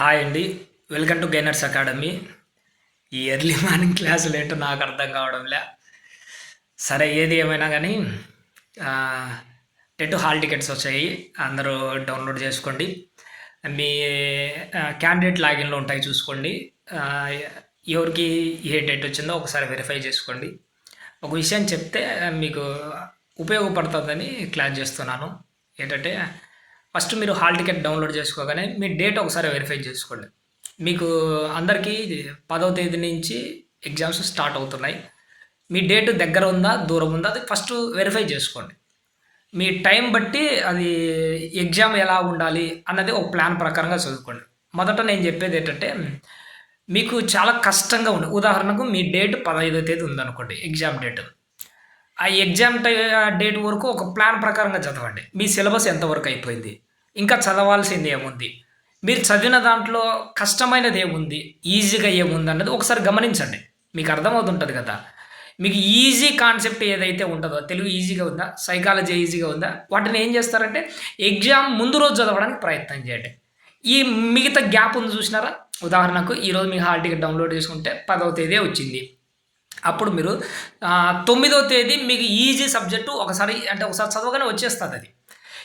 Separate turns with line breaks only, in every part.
Hi అండి. Welcome to gainers academy ఈ early morning క్లాసులు ఏంటో నాకు అర్థం కావడంలే. సరే ఏది ఏమైనా కానీ టెట్ హాల్ టికెట్స్ వచ్చాయి. అందరూ డౌన్లోడ్ చేసుకోండి. మీ క్యాండిడేట్ లాగిన్లో ఉంటాయి చూసుకోండి. ఎవరికి ఏ డేట్ వచ్చిందో ఒకసారి వెరిఫై చేసుకోండి. ఒక విషయం చెప్తే మీకు ఉపయోగపడుతుందని క్లాస్ చేస్తున్నాను. ఏంటంటే ఫస్ట్ మీరు హాల్ టికెట్ డౌన్లోడ్ చేసుకోగానే మీ డేట్ ఒకసారి వెరిఫై చేసుకోండి. మీకు అందరికీ పదవ తేదీ నుంచి ఎగ్జామ్స్ స్టార్ట్ అవుతున్నాయి. మీ డేట్ దగ్గర ఉందా దూరం ఉందా అది ఫస్ట్ వెరిఫై చేసుకోండి. మీ టైం బట్టి అది ఎగ్జామ్ ఎలా ఉండాలి అన్నది ఒక ప్లాన్ ప్రకారంగా చదువుకోండి. మొదట నేను చెప్పేది ఏంటంటే మీకు చాలా కష్టంగా ఉంది ఉదాహరణకు మీ డేట్ పదహైదో తేదీ ఉందనుకోండి ఎగ్జామ్ డేట్. ఆ ఎగ్జామ్ డేట్ వరకు ఒక ప్లాన్ ప్రకారంగా చదవండి. మీ సిలబస్ ఎంతవరకు అయిపోయింది? ఇంకా చదవాల్సింది ఏముంది? మీరు చదివిన దాంట్లో కష్టమైనది ఏముంది? ఈజీగా ఏముంది అన్నది ఒకసారి గమనించండి. మీకు అర్థమవుతుంటుంది కదా? మీకు ఈజీ కాన్సెప్ట్ ఏదైతే ఉంటుందో తెలుగు ఈజీగా ఉందా? సైకాలజీ ఈజీగా ఉందా? వాటిని ఏం చేస్తారంటే ఎగ్జామ్ ముందు రోజు చదవడానికి ప్రయత్నం చేయండి. ఈ మిగతా గ్యాప్ ఉంది చూసినారా? ఉదాహరణకు ఈరోజు మీ హాల్ టికెట్ డౌన్లోడ్ చేసుకుంటే పదవ తేదీ వచ్చింది. అప్పుడు మీరు తొమ్మిదో తేదీ మీకు ఈజీ సబ్జెక్టు ఒకసారి అంటే ఒకసారి చదవగానే వచ్చేస్తుంది అది.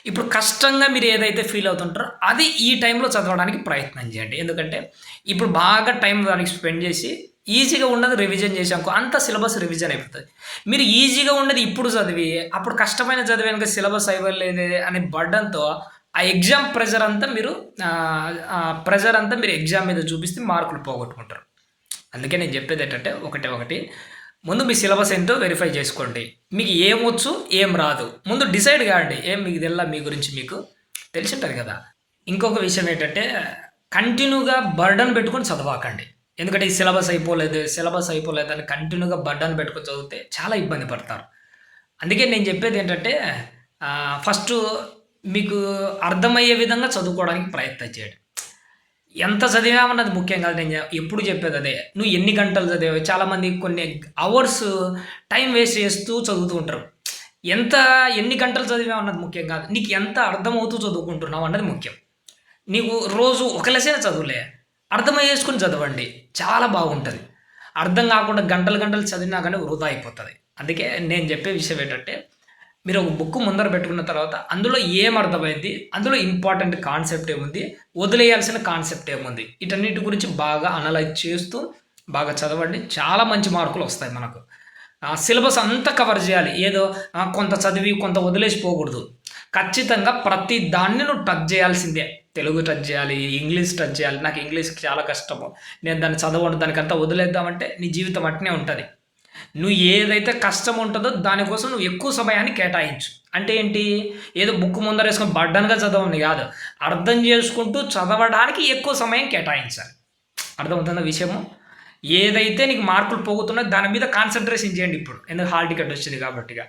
ఇప్పుడు కష్టంగా మీరు ఏదైతే ఫీల్ అవుతుంటారో అది ఈ టైంలో చదవడానికి ప్రయత్నం చేయండి. ఎందుకంటే ఇప్పుడు బాగా టైం దానికి స్పెండ్ చేసి ఈజీగా ఉన్నది రివిజన్ చేసాము అంత సిలబస్ రివిజన్ అయిపోతుంది. మీరు ఈజీగా ఉన్నది ఇప్పుడు చదివి అప్పుడు కష్టమైన చదివాక సిలబస్ అయిపోలేదే అనే బడ్డంతో ఆ ఎగ్జామ్ ప్రెజర్ అంతా మీరు ప్రెజర్ అంతా మీరు ఎగ్జామ్ మీద చూపిస్తే మార్కులు పోగొట్టుకుంటారు. అందుకే నేను చెప్పేది ఏంటంటే ఒకటే ఒకటి. ముందు మీ సిలబస్ ఏంటో వెరిఫై చేసుకోండి. మీకు ఏం వచ్చు ఏం రాదు. ముందు డిసైడ్ కాండి. ఏం మీకు తెల్లా మీ గురించి మీకు తెలిసి ఉంటుంది కదా. ఇంకొక విషయం ఏంటంటే కంటిన్యూగా బర్డన్ పెట్టుకొని చదవకండి. ఎందుకంటే ఈ సిలబస్ అయిపోలేదు సిలబస్ అయిపోలేదు అని కంటిన్యూగా బర్డన్ పెట్టుకొని చదివితే చాలా ఇబ్బంది పడతారు. అందుకే నేను చెప్పేది ఏంటంటే ఫస్ట్ మీకు అర్థమయ్యే విధంగా చదువుకోవడానికి ప్రయత్నం చేయండి. ఎంత చదివామన్నది ముఖ్యం కాదు నేను ఎప్పుడు చెప్పేది అదే. నువ్వు ఎన్ని గంటలు చదివావు చాలామంది కొన్ని అవర్స్ టైం వేస్ట్ చేస్తూ చదువుతూ ఉంటారు. ఎంత ఎన్ని గంటలు చదివావు అన్నది ముఖ్యం కాదు. నీకు ఎంత అర్థమవుతూ చదువుకుంటున్నావు అన్నది ముఖ్యం. నీకు రోజు ఒక లెసైన చదువులే అర్థం చేసుకుని చదవండి. చాలా బాగుంటుంది. అర్థం కాకుండా గంటలు గంటలు చదివినా కానీ వృధా అయిపోతుంది. అందుకే నేను చెప్పే విషయం ఏంటంటే మీరు ఒక బుక్ ముందర పెట్టుకున్న తర్వాత అందులో ఏం అర్థమైంది? అందులో ఇంపార్టెంట్ కాన్సెప్ట్ ఏముంది? వదిలేయాల్సిన కాన్సెప్ట్ ఏముంది? వీటన్నిటి గురించి బాగా అనలైజ్ చేస్తూ బాగా చదవండి. చాలా మంచి మార్కులు వస్తాయి మనకు. సిలబస్ అంతా కవర్ చేయాలి. ఏదో కొంత చదివి కొంత వదిలేసి పోకూడదు. ఖచ్చితంగా ప్రతి దాన్ని నువ్వు టచ్ చేయాల్సిందే. తెలుగు టచ్ చేయాలి ఇంగ్లీష్ టచ్ చేయాలి. నాకు ఇంగ్లీష్ చాలా కష్టము. నేను దాన్ని చదవను దానికంతా వదిలేద్దామంటే నీ జీవితం అట్నే ఉంటుంది. నువ్వు ఏదైతే కష్టం ఉంటుందో దానికోసం నువ్వు ఎక్కువ సమయాన్ని కేటాయించు. అంటే ఏంటి? ఏదో బుక్ ముందర వేసుకొని బడ్డన్గా చదవండి కాదు. అర్థం చేసుకుంటూ చదవడానికి ఎక్కువ సమయం కేటాయించాలి. అర్థమవుతుందా విషయము? ఏదైతే నీకు మార్కులు పోగుతున్నాయో దాని మీద కాన్సన్ట్రేషన్ చేయండి ఇప్పుడు. ఎందుకు హాల్ టికెట్ వచ్చింది కాబట్టిగా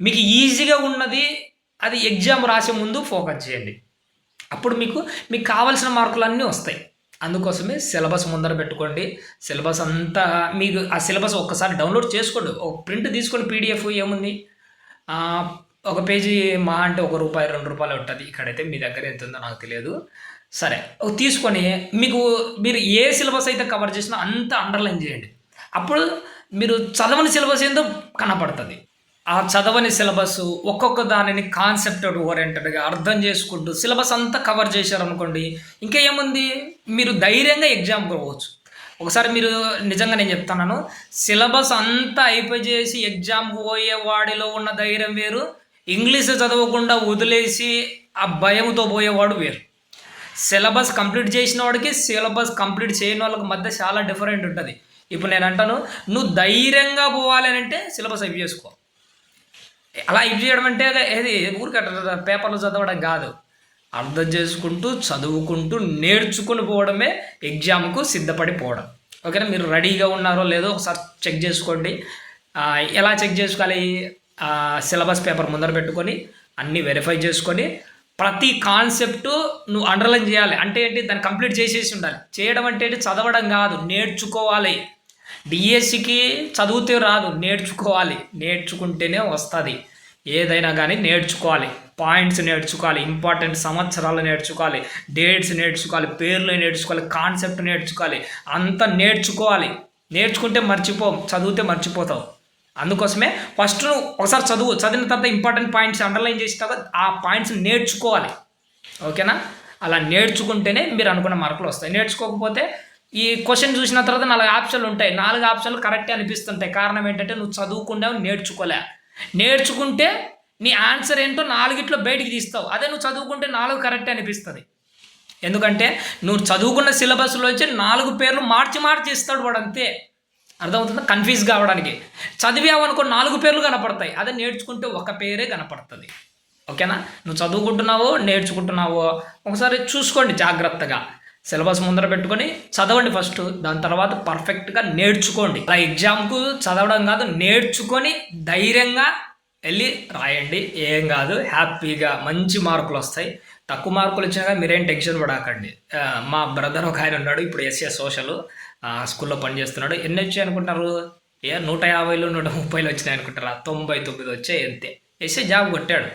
మీకు ఈజీగా ఉన్నది అది ఎగ్జామ్ రాసే ముందు ఫోకస్ చేయండి. అప్పుడు మీకు మీకు కావాల్సిన మార్కులన్నీ వస్తాయి. అందుకోసమే సిలబస్ ముందర పెట్టుకోండి. సిలబస్ అంతా మీకు ఆ సిలబస్ ఒక్కసారి డౌన్లోడ్ చేసుకోండి. ఒక ప్రింట్ తీసుకోండి పీడిఎఫ్ ఏముంది? ఒక పేజీ మా అంటే ఒక రూపాయి రెండు రూపాయలు ఉంటుంది. ఇక్కడైతే మీ దగ్గర ఎంత ఉందో నాకు తెలియదు. సరే తీసుకొని మీకు మీరు ఏ సిలబస్ అయితే కవర్ చేసినా అంత అండర్లైన్ చేయండి. అప్పుడు మీరు చదవని సిలబస్ ఏందో కనపడుతుంది. ఆ చదవని సిలబస్ ఒక్కొక్క దానిని కాన్సెప్ట్ ఓరియంటెడ్గా అర్థం చేసుకుంటూ సిలబస్ అంతా కవర్ చేశారనుకోండి ఇంకా ఏముంది? మీరు ధైర్యంగా ఎగ్జామ్కి పోవచ్చు. ఒకసారి మీరు నిజంగా నేను చెప్తున్నాను సిలబస్ అంతా అయిపోయి చేసి ఎగ్జామ్ పోయే వాడిలో ఉన్న ధైర్యం వేరు ఇంగ్లీష్ చదవకుండా వదిలేసి ఆ భయంతో పోయేవాడు వేరు. సిలబస్ కంప్లీట్ చేసిన వాడికి సిలబస్ కంప్లీట్ చేయని వాళ్ళకి మధ్య చాలా డిఫరెంట్ ఉంటుంది. ఇప్పుడు నేను అంటాను నువ్వు ధైర్యంగా పోవాలి అని అంటే సిలబస్ అవి చేసుకో అలా ఇది చేయడం అంటే ఏది ఊరికి పేపర్లు చదవడం కాదు. అర్థం చేసుకుంటూ చదువుకుంటూ నేర్చుకుని పోవడమే ఎగ్జామ్కు సిద్ధపడిపోవడం. ఓకేనా? మీరు రెడీగా ఉన్నారో లేదో ఒకసారి చెక్ చేసుకోండి. ఎలా చెక్ చేసుకోవాలి? సిలబస్ పేపర్ ముందర పెట్టుకొని అన్నీ వెరిఫై చేసుకొని ప్రతి కాన్సెప్ట్ నువ్వు అండర్లైన్ చేయాలి. అంటే ఏంటి? దాన్ని కంప్లీట్ చేసేసి ఉండాలి. చేయడం అంటే ఏంటి? చదవడం కాదు నేర్చుకోవాలి. డిఎస్సికి చదివితే రాదు నేర్చుకోవాలి. నేర్చుకుంటేనే వస్తుంది. ఏదైనా కానీ నేర్చుకోవాలి. పాయింట్స్ నేర్చుకోవాలి ఇంపార్టెంట్ సంవత్సరాలు నేర్చుకోవాలి డేట్స్ నేర్చుకోవాలి పేర్లు నేర్చుకోవాలి కాన్సెప్ట్ నేర్చుకోవాలి. అంతా నేర్చుకోవాలి. నేర్చుకుంటే మర్చిపో చదివితే మర్చిపోతావు. అందుకోసమే ఫస్ట్ నువ్వు ఒకసారి చదువు చదివిన తర్వాత ఇంపార్టెంట్ పాయింట్స్ అండర్లైన్ చేసిన తర్వాత ఆ పాయింట్స్ నేర్చుకోవాలి. ఓకేనా? అలా నేర్చుకుంటేనే మీరు అనుకున్న మార్కులు వస్తాయి. నేర్చుకోకపోతే ఈ క్వశ్చన్ చూసిన తర్వాత నాలుగు ఆప్షన్లు ఉంటాయి. నాలుగు ఆప్షన్లు కరెక్టే అనిపిస్తుంటాయి. కారణం ఏంటంటే నువ్వు చదువుకుండా నేర్చుకోలే. నేర్చుకుంటే నీ ఆన్సర్ ఏంటో నాలుగిట్లో బయటికి తీస్తావు. అదే నువ్వు చదువుకుంటే నాలుగు కరెక్ట్ అనిపిస్తుంది. ఎందుకంటే నువ్వు చదువుకున్న సిలబస్లో వచ్చి నాలుగు పేర్లు మార్చి మార్చి ఇస్తాడు వాడు అంతే. అర్థమవుతుందా? కన్ఫ్యూజ్ కావడానికి. చదివావనుకో నాలుగు పేర్లు కనపడతాయి. అదే నేర్చుకుంటే ఒక పేరే కనపడుతుంది. ఓకేనా? నువ్వు చదువుకుంటున్నావో నేర్చుకుంటున్నావో ఒకసారి చూసుకోండి జాగ్రత్తగా. సిలబస్ ముందర పెట్టుకొని చదవండి ఫస్ట్. దాని తర్వాత పర్ఫెక్ట్గా నేర్చుకోండి. అలా ఎగ్జామ్కు చదవడం కాదు నేర్చుకొని ధైర్యంగా వెళ్ళి రాయండి. ఏం కాదు హ్యాపీగా మంచి మార్కులు వస్తాయి. తక్కువ మార్కులు వచ్చినా మీరేం టెన్షన్ పడకండి. మా బ్రదర్ ఒక ఆయన ఉన్నాడు ఇప్పుడు ఎస్ఏ సోషల్ స్కూల్లో పనిచేస్తున్నాడు. ఎన్ని వచ్చాయి అనుకుంటారు? ఏ నూట యాభైలో నూట ముప్పైలు వచ్చినాయి అనుకుంటారా? తొంభై తొమ్మిది వచ్చాయి అంతే. ఎస్ఏ జాబ్ కొట్టాడు.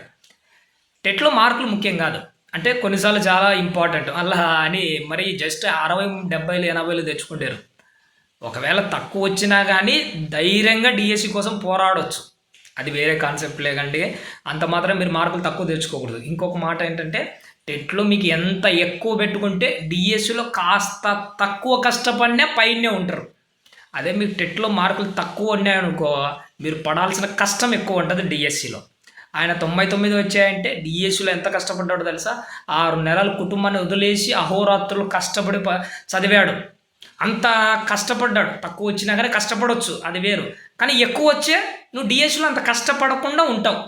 టెట్లో మార్కులు ముఖ్యం కాదు. అంటే కొన్నిసార్లు చాలా ఇంపార్టెంట్. అలా అని మరి జస్ట్ అరవై డెబ్బైలు ఎనభైలు తెచ్చుకుంటారు. ఒకవేళ తక్కువ వచ్చినా కానీ ధైర్యంగా డిఎస్సి కోసం పోరాడొచ్చు. అది వేరే కాన్సెప్ట్ లేకండి అంత మాత్రం మీరు మార్కులు తక్కువ తెచ్చుకోకూడదు. ఇంకొక మాట ఏంటంటే టెట్లో మీకు ఎంత ఎక్కువ పెట్టుకుంటే డిఎస్సిలో కాస్త తక్కువ కష్టపడినా పైనే ఉంటారు. అదే మీకు టెట్లో మార్కులు తక్కువ ఉన్నాయనుకో మీరు పడాల్సిన కష్టం ఎక్కువ ఉంటుంది డిఎస్సిలో ఆయన తొంభై తొమ్మిది వచ్చాయంటే డిఎస్సిలో ఎంత కష్టపడ్డాడో తెలుసా? ఆరు నెలలు కుటుంబాన్ని వదిలేసి అహోరాత్రులు కష్టపడి ప- చదివాడు. అంత కష్టపడ్డాడు. తక్కువ వచ్చినా కానీ కష్టపడవచ్చు అది వేరు. కానీ ఎక్కువ వచ్చే నువ్వు డిఎస్సిలో అంత కష్టపడకుండా ఉంటావు.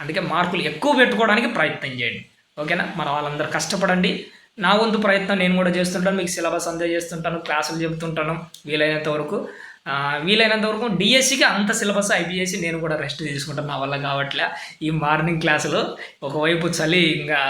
అందుకే మార్కులు ఎక్కువ పెట్టుకోవడానికి ప్రయత్నం చేయండి. ఓకేనా? మన వాళ్ళందరూ కష్టపడండి. నా వంతు ప్రయత్నం నేను కూడా చేస్తుంటాను. మీకు సిలబస్ అందజేస్తుంటాను క్లాసులు చెబుతుంటాను వీలైనంత వరకు. వీలైనంత వరకు డిఎస్సికి అంత సిలబస్ అయిపోయేసి నేను కూడా రెస్ట్ తీసుకుంటాను నా వల్ల కావట్లే. ఈ మార్నింగ్ క్లాసులు ఒకవైపు చలి ఇంకా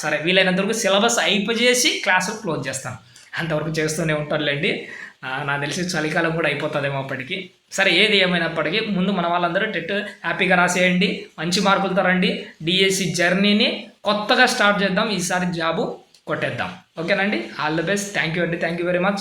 సరే వీలైనంత వరకు సిలబస్ అయిపోయేసి క్లాసులు క్లోజ్ చేస్తాను. అంతవరకు చేస్తూనే ఉంటారులేండి. నాకు తెలిసి చలికాలం కూడా అయిపోతుందేమో అప్పటికి. సరే ఏది ఏమైనప్పటికీ ముందు మన వాళ్ళందరూ టెట్ హ్యాపీగా రాసేయండి మంచి మార్కులతో రండి డిఎస్సి జర్నీని కొత్తగా స్టార్ట్ చేద్దాం ఈసారి జాబు కొట్టేద్దాం. ఓకేనండి? All the best. Thank you అండి. Thank you very much.